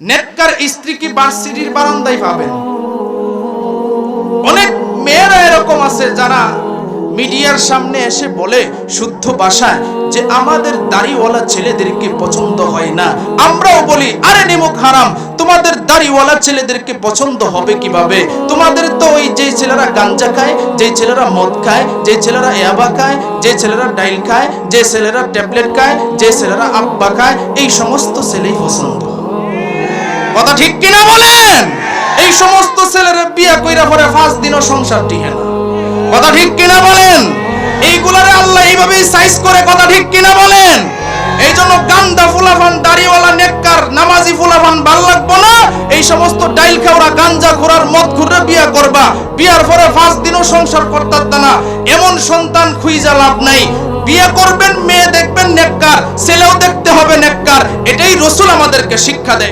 নেককার স্ত্রী কি ভার্সিটির বারান্দায় পাবেন অনেক মেয়েরা এরকম আছে যারা মিডিয়ার সামনে এসে বলে শুদ্ধ ভাষায় যে আমাদের দাড়িওয়ালা ছেলেদেরকে পছন্দ হয় না। আমরাও বলি, আরে নিমুখ হারাম, তোমাদের দাড়িওয়ালা ছেলেদেরকে পছন্দ হবে কীভাবে? তোমাদের তো ওই যে ছেলেরা গাঞ্জা খায়, যে ছেলেরা মদ খায়, যে ছেলেরা ইয়াবা খায়, যে ছেলেরা ডাইল খায়, যে ছেলেরা ট্যাবলেট খায়, যে ছেলেরা আব্বা খায়, এই সমস্ত ছেলেই পছন্দ। কথা ঠিক কিনা বলেন? এই সমস্ত ছেলেরা বিয়া কইরা পরে পাঁচ দিনও সংসার টিকে না। কথা ঠিক কিনা বলেন? এইগুলারে আল্লাহ এইভাবেই সাইজ করে কথা ঠিক কিনা বলেন? এই জন্য গান্দা ফুলাফান, দাড়িওয়ালা, নেককার, নামাজি ফুলাফান ভালো লাগবো না? এই সমস্ত ডাইল খাওয়া গাঞ্জা ঘোরার মদ ঘুরে বিয়া করবা। বিয়ার পরে পাঁচ দিনও সংসার করতে না। এমন সন্তান খুঁজা লাভ নাই। বিয়ে করবেন, মেয়ে দেখবেন, নেককার, ছেলেও দেখতে হবে নেককার। এটাই রসুল আমাদেরকে শিক্ষা দেয়।